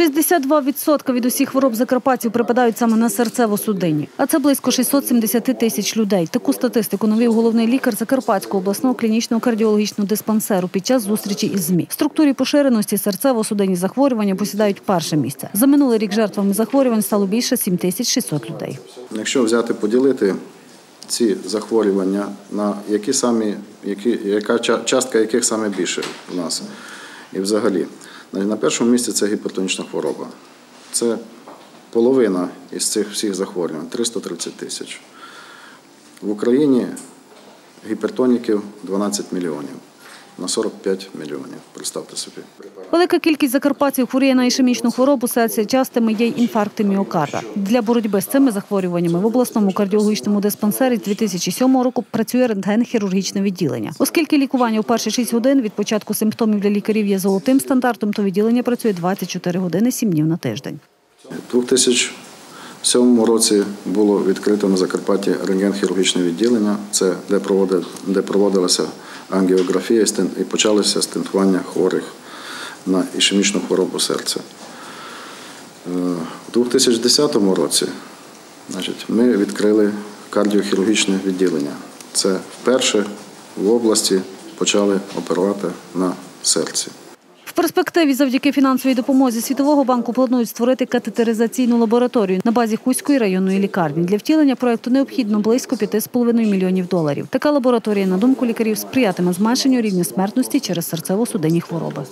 62% від усіх хвороб закарпатців припадають саме на серцево-судинні. А це близько 670 тисяч людей. Таку статистику навів головний лікар Закарпатського обласного клінічного кардіологічного диспансеру під час зустрічі із ЗМІ. В структурі поширеності серцево-судинні захворювання посідають перше місце. За минулий рік жертвами захворювань стало більше 7600 людей. Якщо взяти поділити ці захворювання на які самі, які, яка частка яких саме більше у нас і взагалі. На- На першому місці це гіпертонічна хвороба. Це половина із цих всіх захворювань 330 тисяч. В Україні гіпертоніків 12 мільйонів на 45 мільйонів. Представте собі. Велика кількість закарпатців хворіє на ішемічну хворобу серця частими є інфаркти міокарда. Для боротьби з цими захворюваннями в обласному кардіологічному диспансері з 2007 року працює рентген-хірургічне відділення. Оскільки лікування у перші 6 годин від початку симптомів для лікарів є золотим стандартом, то відділення працює 24 години 7 днів на тиждень. У 2007 році було відкрито на Закарпатті рентген-хірургічне відділення, це де, проводилася ангіографія і почалося стентування хворих на ішемічну хворобу серця. Е, У 2010 році значить, ми відкрили кардіохірургічне відділення. Це вперше в області почали оперувати на серці. В перспективі завдяки фінансовій допомозі Світового банку планують створити катетеризаційну лабораторію на базі Хуської районної лікарні. Для втілення проекту необхідно близько 5,5 мільйонів доларів. Така лабораторія, на думку лікарів, сприятиме зменшенню рівня смертності через серцево-судинні хвороби.